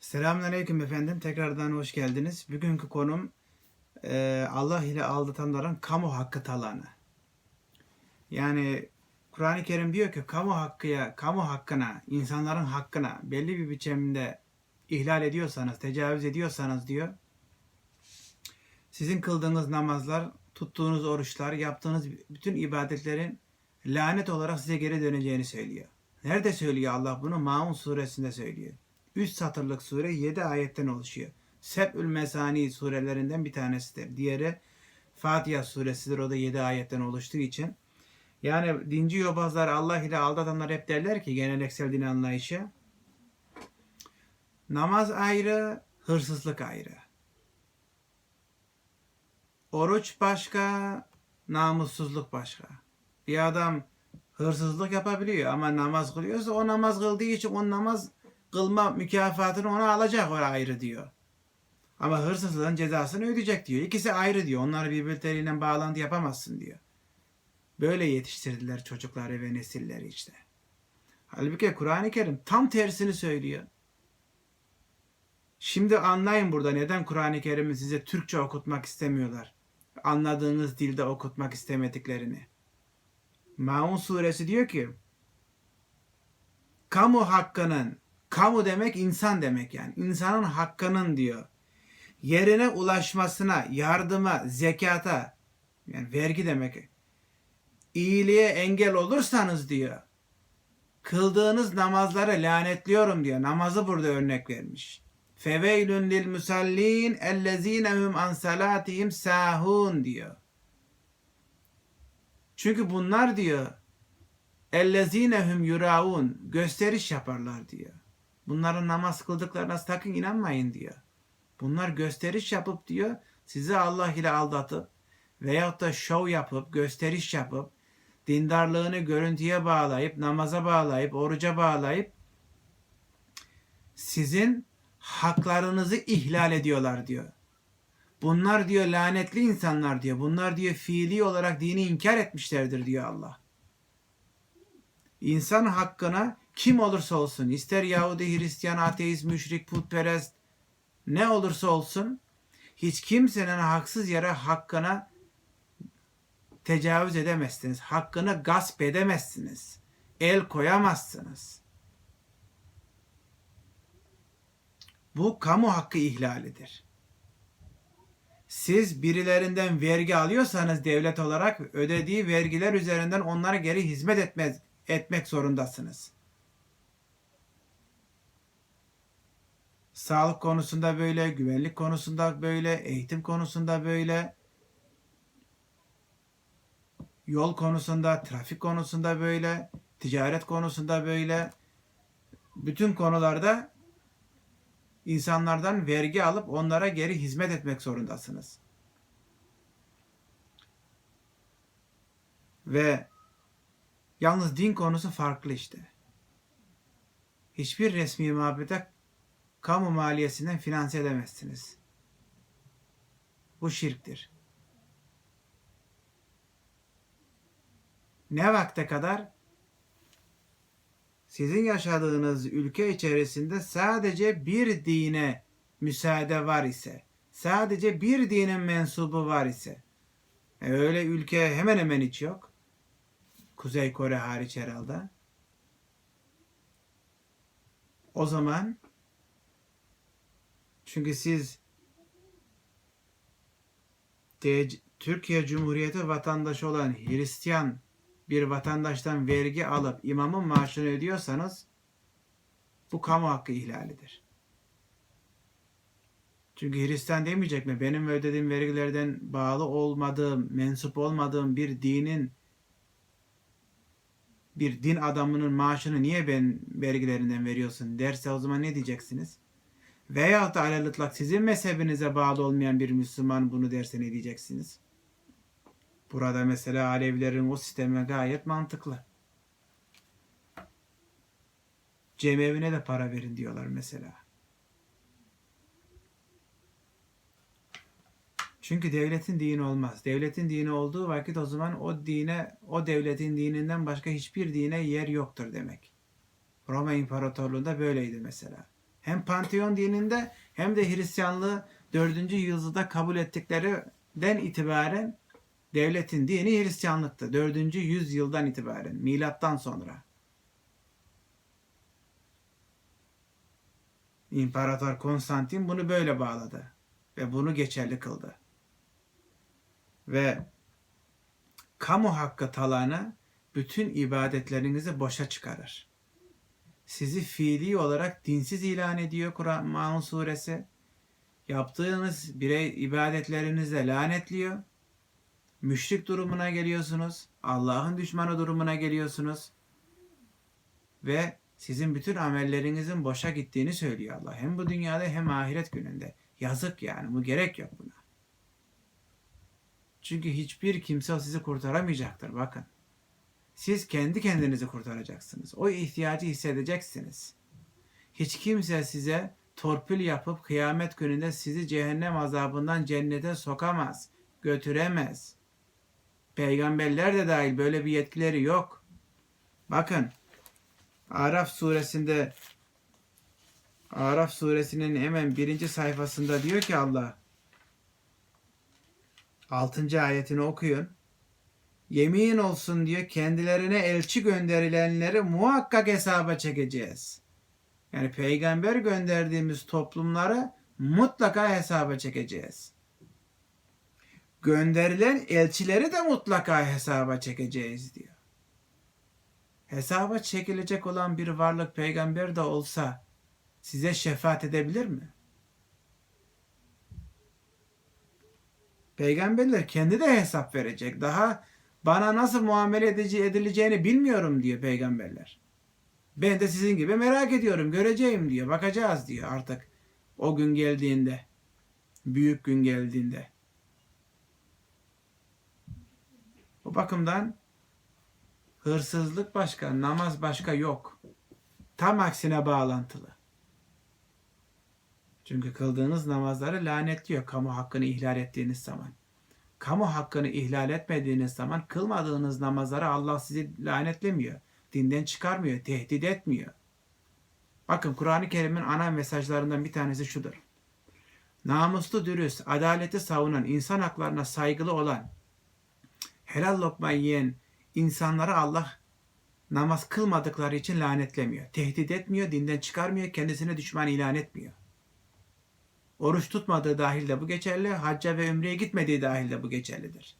Selamünaleyküm efendim. Tekrardan hoş geldiniz. Bugünkü konum e, Allah ile aldatanların kamu hakkı talanı. Yani Kur'an-ı Kerim diyor ki kamu hakkıya, kamu hakkına, insanların hakkına belli bir biçimde ihlal ediyorsanız, tecavüz ediyorsanız diyor. Sizin kıldığınız namazlar, tuttuğunuz oruçlar, yaptığınız bütün ibadetlerin lanet olarak size geri döneceğini söylüyor. Nerede söylüyor Allah bunu? Maun suresinde söylüyor. 3 satırlık sure 7 ayetten oluşuyor. Seb'ül Mesani surelerinden bir tanesidir. Diğeri Fatiha suresidir. O da 7 ayetten oluştuğu için. Yani dinci yobazlar Allah ile aldatanlar hep derler ki geleneksel din anlayışı. Namaz ayrı, hırsızlık ayrı. Oruç başka, namussuzluk başka. Bir adam hırsızlık yapabiliyor ama namaz kılıyorsa o namaz kıldığı için o namaz kılma mükafatını ona alacak o ayrı diyor. Ama hırsızlığın cezasını ödeyecek diyor. İkisi ayrı diyor. Onları birbirleriyle bağlantı yapamazsın diyor. Böyle yetiştirdiler çocukları ve nesilleri işte. Halbuki Kur'an-ı Kerim tam tersini söylüyor. Şimdi anlayın burada neden Kur'an-ı Kerim'i size Türkçe okutmak istemiyorlar. Anladığınız dilde okutmak istemediklerini. Maun suresi diyor ki kamu hakkının kamu demek insan demek yani. İnsanın hakkının diyor. Yerine ulaşmasına yardıma zekata yani vergi demek. İyiliğe engel olursanız diyor kıldığınız namazları lanetliyorum diyor. Namazı burada örnek vermiş. Feveylün lil musallin ellezinehum an salatihim sahun diyor. Çünkü bunlar diyor ellezinehum yuraun gösteriş yaparlar diyor. Bunların namaz kıldıklarına sakın inanmayın diyor. Bunlar gösteriş yapıp diyor sizi Allah ile aldatıp veyahut da şov yapıp gösteriş yapıp dindarlığını görüntüye bağlayıp namaza bağlayıp oruca bağlayıp sizin haklarınızı ihlal ediyorlar diyor. Bunlar diyor lanetli insanlar diyor. Bunlar diyor fiili olarak dini inkar etmişlerdir diyor Allah. İnsan hakkına kim olursa olsun ister Yahudi, Hristiyan, ateist, müşrik, putperest ne olursa olsun hiç kimsenin haksız yere hakkına tecavüz edemezsiniz. Hakkını gasp edemezsiniz. El koyamazsınız. Bu kamu hakkı ihlalidir siz birilerinden vergi alıyorsanız devlet olarak ödediği vergiler üzerinden onlara geri hizmet etmez, etmek zorundasınız. Sağlık konusunda böyle, güvenlik konusunda böyle, eğitim konusunda böyle, yol konusunda, trafik konusunda böyle, ticaret konusunda böyle, bütün konularda insanlardan vergi alıp onlara geri hizmet etmek zorundasınız. Ve yalnız din konusu farklı işte. Hiçbir resmi mabede kamu maliyesinden finanse edemezsiniz. Bu şirktir. Ne vakte kadar? sizin yaşadığınız ülke içerisinde sadece bir dine müsaade var ise, sadece bir dinin mensubu var ise, e öyle ülke hemen hemen hiç yok. Kuzey Kore hariç herhalde. O zaman çünkü siz Türkiye Cumhuriyeti vatandaşı olan Hristiyan bir vatandaştan vergi alıp imamın maaşını ödüyorsanız bu kamu hakkı ihlalidir. Çünkü Hristiyan demeyecek mi? Benim ödediğim vergilerden bağlı olmadığım, mensup olmadığım bir dinin bir din adamının maaşını niye ben vergilerinden veriyorsun derse o zaman ne diyeceksiniz? Veyahut da alelütlak sizin mezhebinize bağlı olmayan bir Müslüman bunu derse ne diyeceksiniz? Burada mesela Alevilerin o sistemi gayet mantıklı. Cemevine de para verin diyorlar mesela. Çünkü devletin dini olmaz. Devletin dini olduğu vakit o zaman o dine, o devletin dininden başka hiçbir dine yer yoktur demek. Roma İmparatorluğu'nda böyleydi mesela. Hem Panteon dininde hem de Hristiyanlığı 4. yüzyılda kabul ettiklerinden itibaren devletin dini Hristiyanlıktı. 4. yüzyıldan itibaren milattan sonra. İmparator Konstantin bunu böyle bağladı ve bunu geçerli kıldı. Ve kamu hakkı talanı bütün ibadetlerinizi boşa çıkarır. Sizi fiili olarak dinsiz ilan ediyor Kur'an suresi. Yaptığınız birey ibadetlerinizle lanetliyor. Müşrik durumuna geliyorsunuz. Allah'ın düşmanı durumuna geliyorsunuz. Ve sizin bütün amellerinizin boşa gittiğini söylüyor Allah. Hem bu dünyada hem ahiret gününde. Yazık yani. Bu gerek yok buna. Çünkü hiçbir kimse sizi kurtaramayacaktır. Bakın. Siz kendi kendinizi kurtaracaksınız. O ihtiyacı hissedeceksiniz. Hiç kimse size torpil yapıp kıyamet gününde sizi cehennem azabından cennete sokamaz, götüremez. Peygamberler de dahil böyle bir yetkileri yok. Bakın Araf suresinde Araf suresinin hemen birinci sayfasında diyor ki Allah 6. ayetini okuyun. Yemin olsun diyor kendilerine elçi gönderilenleri muhakkak hesaba çekeceğiz. Yani peygamber gönderdiğimiz toplumları mutlaka hesaba çekeceğiz. Gönderilen elçileri de mutlaka hesaba çekeceğiz diyor. Hesaba çekilecek olan bir varlık peygamber de olsa size şefaat edebilir mi? Peygamberler kendi de hesap verecek. Daha bana nasıl muamele edici edileceğini bilmiyorum diyor peygamberler. Ben de sizin gibi merak ediyorum, göreceğim diyor, bakacağız diyor artık o gün geldiğinde, büyük gün geldiğinde. O bakımdan hırsızlık başka, namaz başka yok. Tam aksine bağlantılı. Çünkü kıldığınız namazları lanetliyor kamu hakkını ihlal ettiğiniz zaman. Kamu hakkını ihlal etmediğiniz zaman kılmadığınız namazları Allah sizi lanetlemiyor. Dinden çıkarmıyor, tehdit etmiyor. Bakın Kur'an-ı Kerim'in ana mesajlarından bir tanesi şudur. Namuslu, dürüst, adaleti savunan, insan haklarına saygılı olan, helal lokma yiyen insanları Allah namaz kılmadıkları için lanetlemiyor. Tehdit etmiyor, dinden çıkarmıyor, kendisine düşman ilan etmiyor. Oruç tutmadığı dahil de bu geçerli, hacca ve ümreye gitmediği dahil de bu geçerlidir.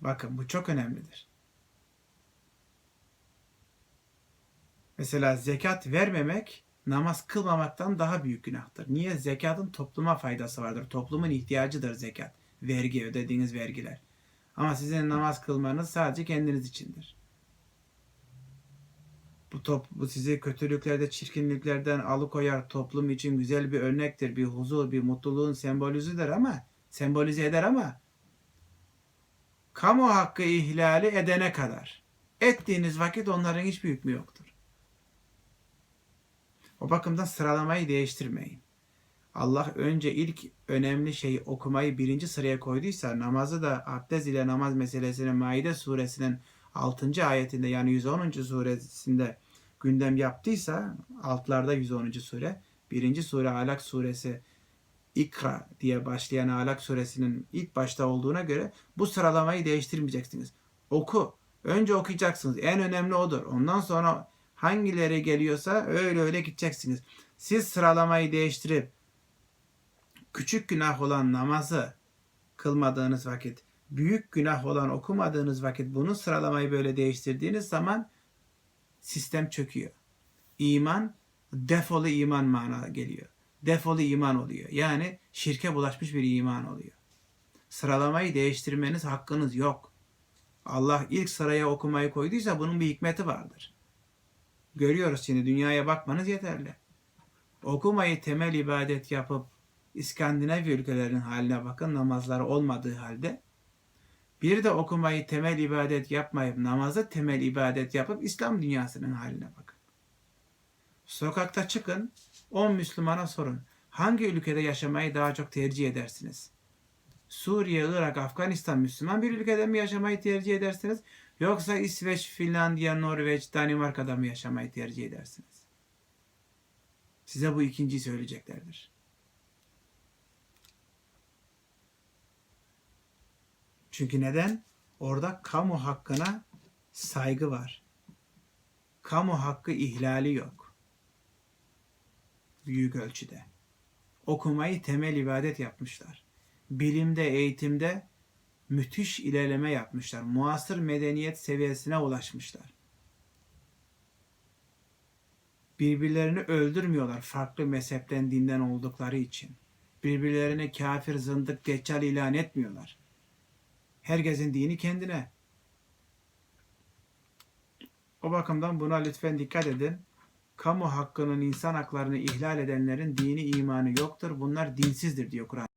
Bakın bu çok önemlidir. Mesela zekat vermemek namaz kılmamaktan daha büyük günahtır. Niye? Zekatın topluma faydası vardır. Toplumun ihtiyacıdır zekat. Vergi, ödediğiniz vergiler. Ama sizin namaz kılmanız sadece kendiniz içindir. Bu, top, bu sizi kötülüklerde, çirkinliklerden alıkoyar. Toplum için güzel bir örnektir. Bir huzur, bir mutluluğun sembolüzüdür ama sembolize eder ama kamu hakkı ihlali edene kadar ettiğiniz vakit onların hiçbir hükmü yoktur. O bakımdan sıralamayı değiştirmeyin. Allah önce ilk önemli şeyi okumayı birinci sıraya koyduysa namazı da abdest ile namaz meselesini Maide suresinin 6. ayetinde yani 110. suresinde gündem yaptıysa altlarda 110. sure birinci sure Alak suresi İkra diye başlayan Alak suresinin ilk başta olduğuna göre bu sıralamayı değiştirmeyeceksiniz. Oku. Önce okuyacaksınız. En önemli odur. Ondan sonra hangileri geliyorsa öyle öyle gideceksiniz. Siz sıralamayı değiştirip küçük günah olan namazı kılmadığınız vakit, büyük günah olan okumadığınız vakit bunu sıralamayı böyle değiştirdiğiniz zaman sistem çöküyor. İman defolu iman mana geliyor. Defolu iman oluyor. Yani şirke bulaşmış bir iman oluyor. Sıralamayı değiştirmeniz hakkınız yok. Allah ilk sıraya okumayı koyduysa bunun bir hikmeti vardır. Görüyoruz şimdi dünyaya bakmanız yeterli. Okumayı temel ibadet yapıp İskandinav ülkelerin haline bakın namazları olmadığı halde. Bir de okumayı temel ibadet yapmayıp namazı temel ibadet yapıp İslam dünyasının haline bakın. Sokakta çıkın 10 Müslümana sorun. Hangi ülkede yaşamayı daha çok tercih edersiniz? Suriye, Irak, Afganistan Müslüman bir ülkede mi yaşamayı tercih edersiniz? Yoksa İsveç, Finlandiya, Norveç, Danimarka'da mı yaşamayı tercih edersiniz? Size bu ikinciyi söyleyeceklerdir. Çünkü neden? Orada kamu hakkına saygı var. Kamu hakkı ihlali yok. Büyük ölçüde. Okumayı temel ibadet yapmışlar. Bilimde, eğitimde müthiş ilerleme yapmışlar. Muasır medeniyet seviyesine ulaşmışlar. Birbirlerini öldürmüyorlar farklı mezhepten, dinden oldukları için. Birbirlerine kafir, zındık, deccal ilan etmiyorlar. Herkesin dini kendine. O bakımdan buna lütfen dikkat edin. Kamu hakkının, insan haklarını ihlal edenlerin dini imanı yoktur. Bunlar dinsizdir diyor Kur'an.